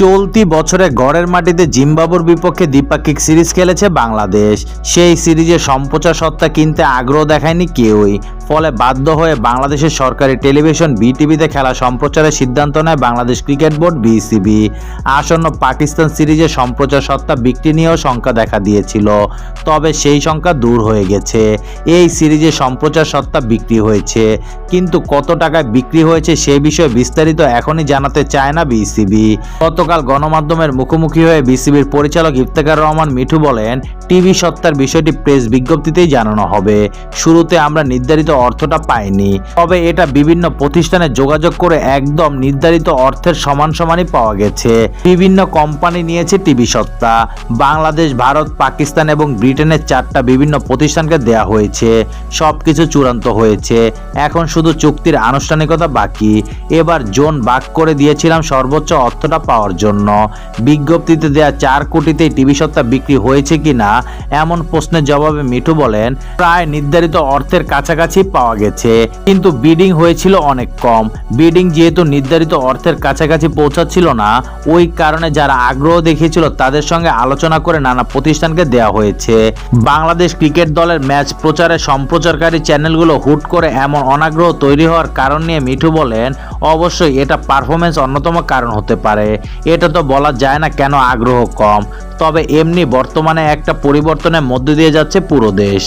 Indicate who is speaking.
Speaker 1: চলতি বছরে গড়ের মাটিতে জিম্বাবুর বিপক্ষে দ্বিপাক্ষিক সিরিজ খেলেছে বাংলাদেশ। সেই সিরিজে সম্প্রচার সত্তা কিনতে আগ্রহ দেখায়নি কেউই। ফলে বাধ্য হয়ে বাংলাদেশের সরকারি টেলিভিশন বিটিভিতে খেলা সম্প্রচারের সিদ্ধান্ত নেয় বাংলাদেশ ক্রিকেট বোর্ড বিসিবি। আসন্ন পাকিস্তান সিরিজে সম্প্রচার সত্তা বিক্রি নিয়েও শঙ্কা দেখা দিয়েছিল। তবে সেই সংখ্যা দূর হয়ে গেছে। এই সিরিজে সম্প্রচার সত্তা বিক্রি হয়েছে। কিন্তু কত টাকায় বিক্রি হয়েছে সে বিষয়ে বিস্তারিত এখনই জানাতে চায় না বিসিবি। গতকাল গণমাধ্যমের মুখোমুখি হয়ে বিসিবির পরিচালক ইফতেখার রহমান মিঠু বলেন, টিভি সত্তার বিষয়টি প্রেস বিজ্ঞপ্তিতেই জানানো হবে। শুরুতে আমরা নির্ধারিত অর্থটা পাইনি তবে এটা বিভিন্ন প্রতিষ্ঠানে যোগাযোগ করে একদম নির্ধারিত অর্থের সমান সমানই পাওয়া গেছে। বিভিন্ন কোম্পানি নিয়েছে টিভি সত্তা বাংলাদেশ, ভারত, পাকিস্তান এবং ব্রিটেনের চারটা বিভিন্ন প্রতিষ্ঠানকে দেয়া হয়েছে। সবকিছু চূড়ান্ত হয়েছে। এখন শুধু চুক্তির আনুষ্ঠানিকতা বাকি। এবার জোন বাক করে দিয়েছিলাম সর্বোচ্চ অর্থটা পাওয়ার জন্য। বিজ্ঞপ্তিতে দেয়া চার কোটিতেই টিভি সত্তা বিক্রি হয়েছে কিনা, এমন প্রশ্নের জবাবে মিঠু বলেন, প্রায় নির্ধারিত অর্থের কাছাকাছি পাওয়া গেছে। কিন্তু বিডিং হয়েছিল অনেক কম। বিডিং যেহেতু নির্ধারিত অর্থের কাছাকাছি পৌঁছাচ্ছিল না, ওই কারণে যারা আগ্রহ দেখিয়েছিল তাদের সঙ্গে আলোচনা করে নানা প্রতিষ্ঠানকে দেওয়া হয়েছে। বাংলাদেশ ক্রিকেট দলের ম্যাচ প্রচারে সম্প্রচারকারী চ্যানেলগুলো হুট করে এমন অনাগ্রহ তৈরি হওয়ার কারণ নিয়ে মিঠু বলেন, অবশ্যই এটা পারফরমেন্স অন্যতম কারণ হতে পারে। এটা তো বলা যায় না কেন আগ্রহ কম। তবে এমনি বর্তমানে একটা পরিবর্তনের মধ্য দিয়ে যাচ্ছে পুরো দেশ।